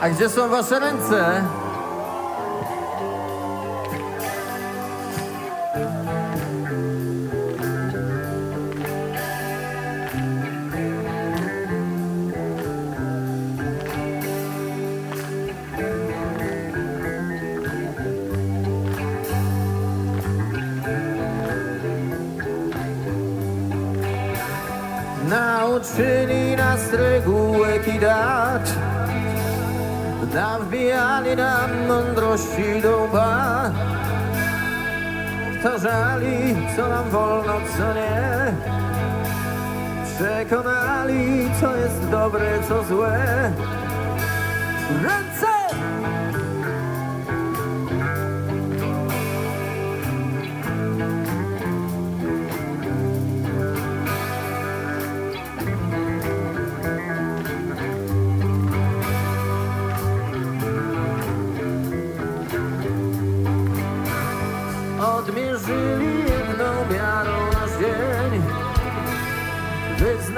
A gdzie są wasze ręce? Nauczyli nas regułek i dat Nawbijali nam mądrości do łba Powtarzali, co nam wolno, co nie Przekonali, co jest dobre, co złe Ręce!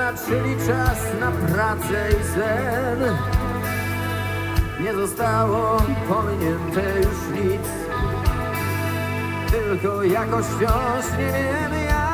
Wyznaczyli czas na pracę i sen. Nie zostało pominięte już nic. Tylko jakoś wciąż nie wiemy jak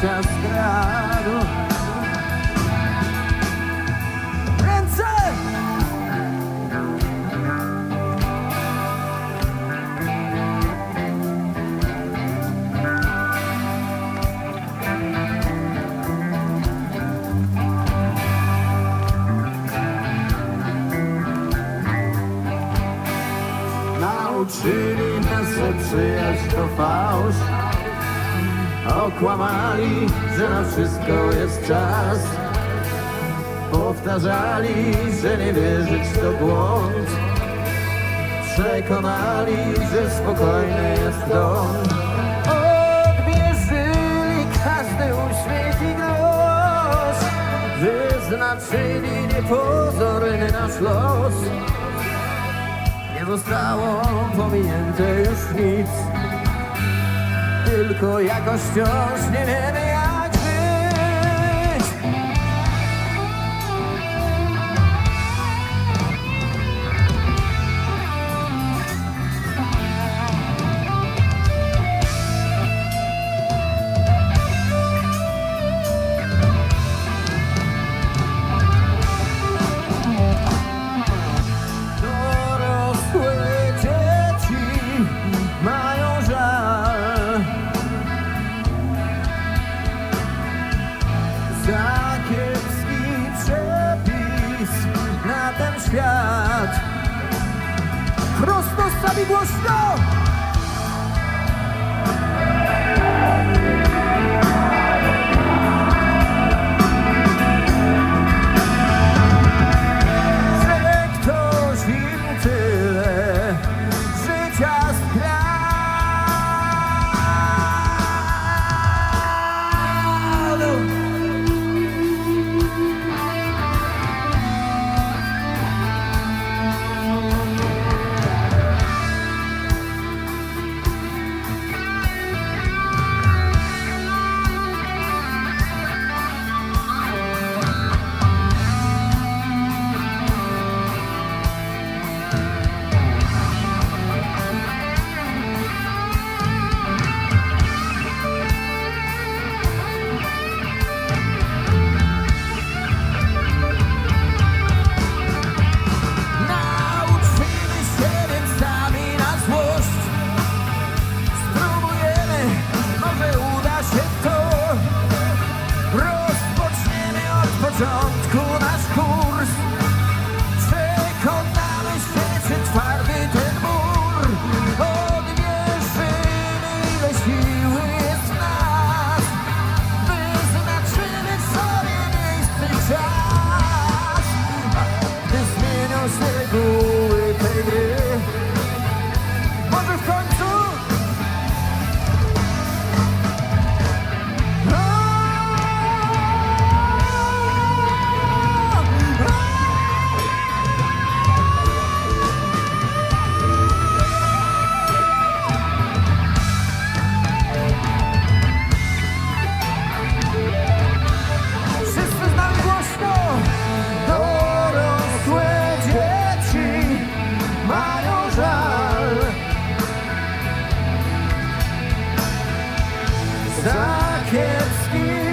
życia skradł. Ręce! Nauczyli nas, że przyjaźń to Okłamali, że na wszystko jest czas. Powtarzali, że nie wierzyć to błąd. Przekonali, że spokojny jest dom. Odbierzyli każdy uśmiech i głos. Wyznaczyli niepozorny nasz los. Nie zostało pominięte już nic Tylko jakoś wciąż nie wiemy jak Za przepis na ten świat Prosto stawi głośno!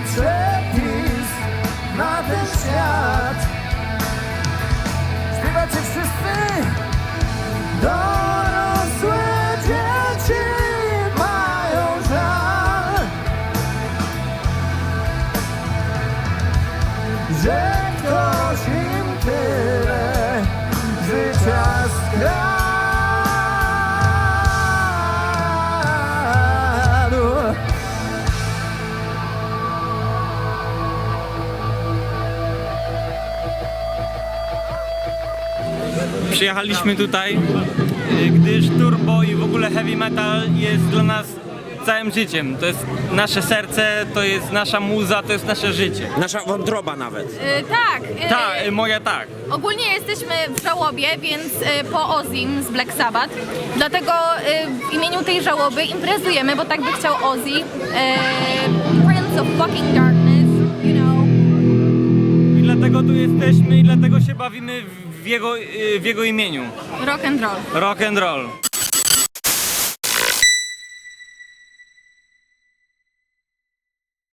Przepis na ten świat. Śpiewacie wszyscy? Dorosłe dzieci mają żal, że ktoś Przyjechaliśmy tutaj, y, gdyż turbo i w ogóle heavy metal jest dla nas całym życiem. To jest nasze serce, to jest nasza muza, to jest nasze życie. Nasza wątroba nawet. Y, tak. Tak, y, moja tak. Ogólnie jesteśmy w żałobie, więc y, po Ozim z Black Sabbath. Dlatego w imieniu tej żałoby imprezujemy, bo tak by chciał Ozzy. Y, Prince of fucking darkness, you know. I dlatego tu jesteśmy i dlatego się bawimy w jego, y, w jego imieniu. Rock and roll. Rock and roll.